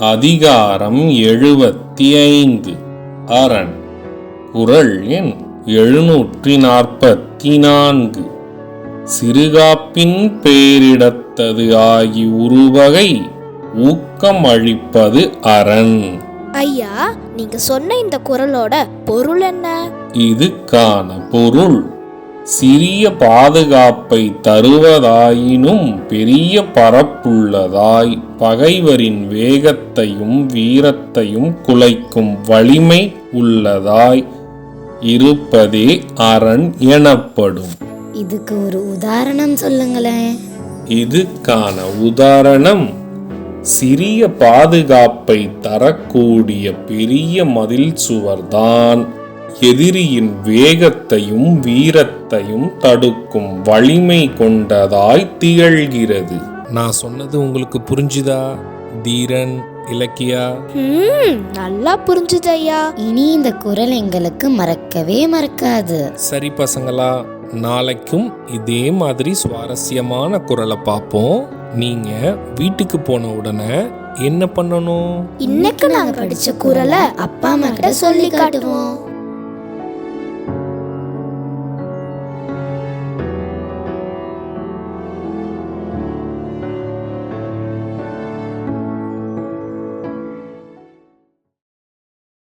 அதிகாரம் எழுபத்தி ஐந்து அரண். குரல் எண் எழுநூற்றி நாற்பத்தி நான்கு சிறுகாப்பின் பேரிடத்தது ஆகி உருவகை ஊக்கம் அளிப்பது அரண். ஐயா நீங்க சொன்ன இந்த குரலோட பொருள் என்ன? இதுக்கான பொருள் சிறிய பாதுகாப்பை தருவதாயினும் பெரிய பரப்புள்ளதாய் பகைவரின் வேகத்தையும் வீரத்தையும் குலைக்கும் வலிமை உள்ளதாய் இருப்பதே அரண் எனப்படும். இதுக்கு ஒரு உதாரணம் சொல்லுங்களேன். இதுக்கான உதாரணம் சிறிய பாதுகாப்பை தரக்கூடிய பெரிய மதில் சுவர்தான். எதிரியின் வேகத்தையும் வீரத்தையும் தடுக்கும் வலிமை கொண்டதாய் திகழ்கிறது. நான் சொன்னது உங்களுக்கு புரிஞ்சுதா தீரன் இலக்கியா? நல்லா புரிஞ்சுது ஐயா இனி இந்த குரல் எங்களுக்கு மறக்கவே மறக்காது. சரி பசங்களா நாளைக்கும் இதே மாதிரி சுவாரஸ்யமான குரலை பார்ப்போம். நீங்க வீட்டுக்கு போன உடனே என்ன பண்ணணும்? இன்னைக்கு நாங்க படிச்ச குரலை அப்பா அம்மா கிட்ட சொல்லி காட்டுவோம்.